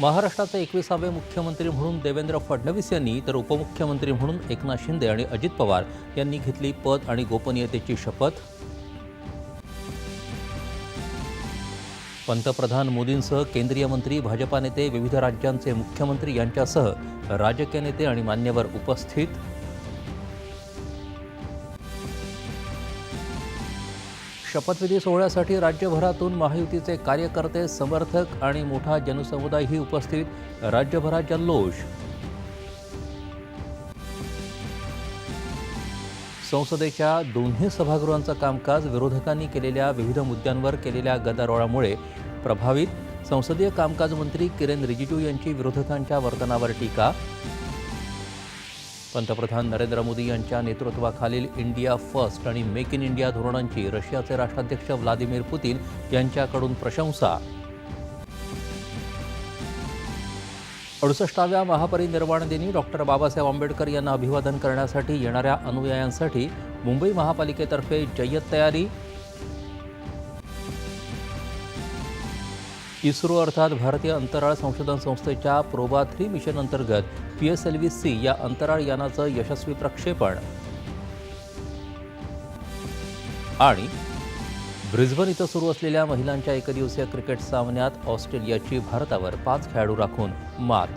महाराष्ट्राचे एकविसावे मुख्यमंत्री म्हणून देवेंद्र फडणवीस यांनी तर उपमुख्यमंत्री म्हणून एकनाथ शिंदे आणि अजित पवार यांनी घेतली पद आणि गोपनीयतेची शपथ. पंतप्रधान मोदींसह केंद्रीय मंत्री भाजपा नेते विविध राज्यांचे मुख्यमंत्री यांच्यासह राजकीय नेते आणि मान्यवर उपस्थित. शपथविधी सोहळ्यासाठी राज्यभरातून महायुतीचे कार्यकर्ते समर्थक आणि मोठा जनसमुदायही उपस्थित. राज्यभरात जल्लोष संसदेच्या दोन्ही सभागृहांचं कामकाज विरोधकांनी केलेल्या विविध मुद्द्यांवर केलेल्या गदारोळामुळे प्रभावित. संसदीय कामकाज मंत्री किरेन रिजिजू यांची विरोधकांच्या वर्तनावर टीका. पंतप्रधान नरेंद्र मोदी यांच्या नेतृत्वाखालील इंडिया फर्स्ट आणि मेक इन इंडिया धोरणांची रशियाचे राष्ट्राध्यक्ष व्लादिमीर पुतीन यांच्याकडून प्रशंसा. अडुसष्टाव्या महापरिनिर्वाण दिनी डॉक्टर बाबासाहेब आंबेडकर यांना अभिवादन करण्यासाठी येणाऱ्या अनुयायांसाठी मुंबई महापालिकेतर्फे जय्यत तयारी इस्रो अर्थात भारतीय अंतराळ संशोधन संस्थेच्या प्रोबा थ्री मिशन अंतर्गत P S L V C या अंतराळ यानाचं यशस्वी प्रक्षेपण. आणि ब्रिस्बन इथं सुरू असलेल्या महिलांच्या एकदिवसीय क्रिकेट सामन्यात ऑस्ट्रेलियाची भारतावर पाच खेळाडू राखून मात.